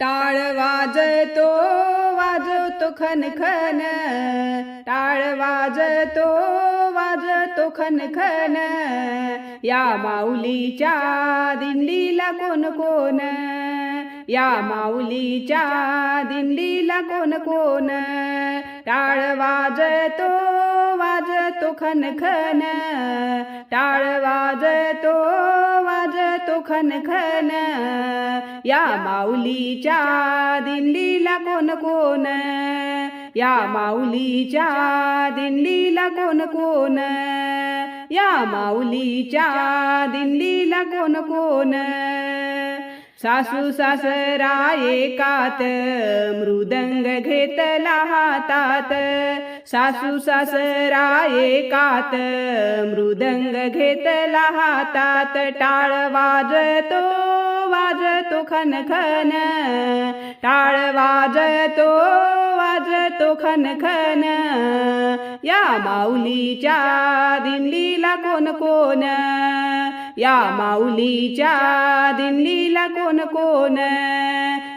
टाळ वाजतो वाजतो खन टाळ वाजतो वाजतो खन या माऊलीच्या दिंडीला कोण कोण? या माऊलीच्या दिंडीला कोण कोण? टाळ वाजतो वाजतो खन टाळ वाजतो खनखन या माऊलीच्या दिंडीला कोण कोण? या माऊलीच्या दिंडीला कोण कोण? या माऊलीच्या दिंडीला कोण कोण? सासू सासरा एकात मृदंग घेतला हातात. सासू सासरा एकात मृदंग घेतला हातात. टाळ वाजतो वाजतो खनखन. टाळ वाजतो वाजतो खनखन. या माऊलीच्या दिंडीला कोण कोण? या माऊलीच्या दिंडीला कोण कोण?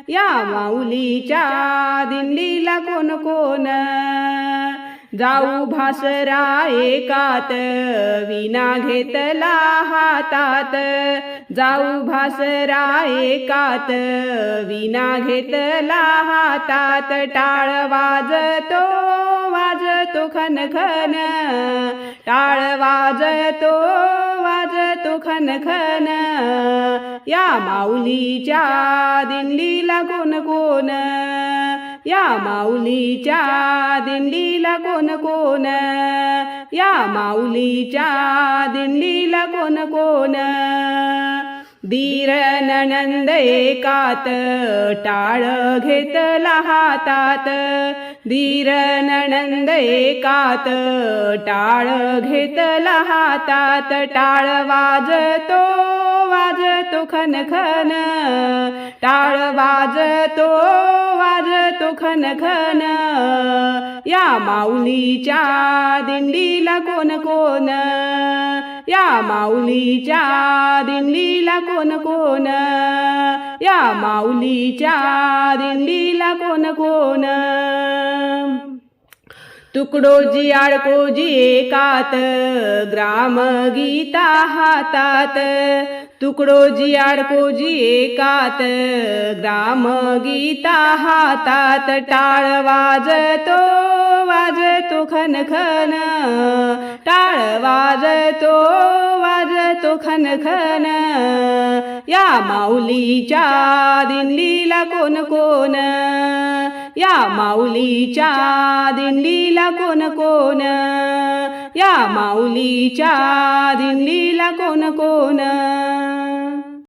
या माऊलीच्या दिंडीला कोण कोण? जाऊ भासरा एकात विना घेतला हातात. जाऊ भासरा एकात विना घेतला हातात. टाळ वाजतो वाजतो खनखन. टाळ वाजतो वाजतो खनखन. या माऊलीच्या दिंडीला कोण कोण? या माऊलीच्या दिंडीला कोण कोण? या माऊलीच्या दिंडीला कोण कोण? धीर ननंद एकात टाळ घेतला हातात. धीर ननंद एकात टाळ घेतला हातात. टाळ वाजतो वाजतो खनखन टाळ वाजतो वाजतो खनखन या माऊलीच्या दिंडीला कोण कोण? या माऊलीच्या दिंडीला कोण कोण? या माऊलीच्या दिंडीला कोण कोण? तुकडोजी आडकोजी एकात ग्राम गीता हातात. तुकडोजी आडकोजी एकात ग्राम गीता हातात. टाळ वाजतो खन खन टाळ वाजतो वाजतो खन या माऊलीच्या दिंडीला कोण कोण? या माऊलीच्या दिंडीला कोण कोण? या माऊलीच्या दिंडीला कोण कोण?